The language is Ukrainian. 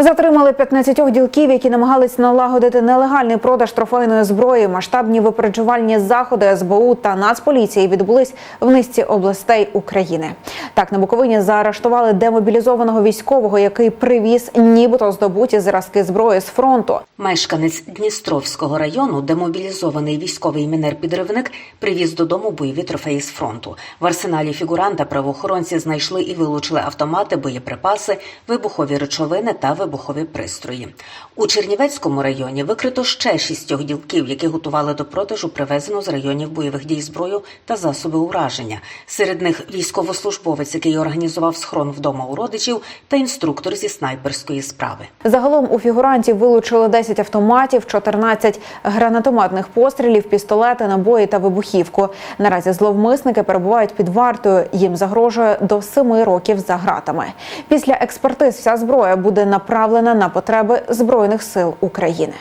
Затримали 15 ділків, які намагались налагодити нелегальний продаж трофейної зброї. Масштабні випереджувальні заходи СБУ та Нацполіції відбулись в низці областей України. Так на Буковині заарештували демобілізованого військового, який привіз нібито здобуті зразки зброї з фронту. Мешканець Дністровського району, демобілізований військовий мінер-підривник, привіз додому бойові трофеї з фронту. В арсеналі фігуранта правоохоронці знайшли і вилучили автомати, боєприпаси, вибухові речовини та вибухові пристрої. У Чернівецькому районі викрито ще шістьох ділків, які готували до продажу привезену з районів бойових дій зброю та засоби ураження. Серед них військовослужбовець, який організував схрон вдома у родичів, та інструктор зі снайперської справи. Загалом у фігурантів вилучили 10 автоматів, 14 гранатометних пострілів, пістолети, набої та вибухівку. Наразі зловмисники перебувають під вартою. Їм загрожує до 7 років за ґратами. Після експертиз вся зброя буде направлена на потреби збройних сил України.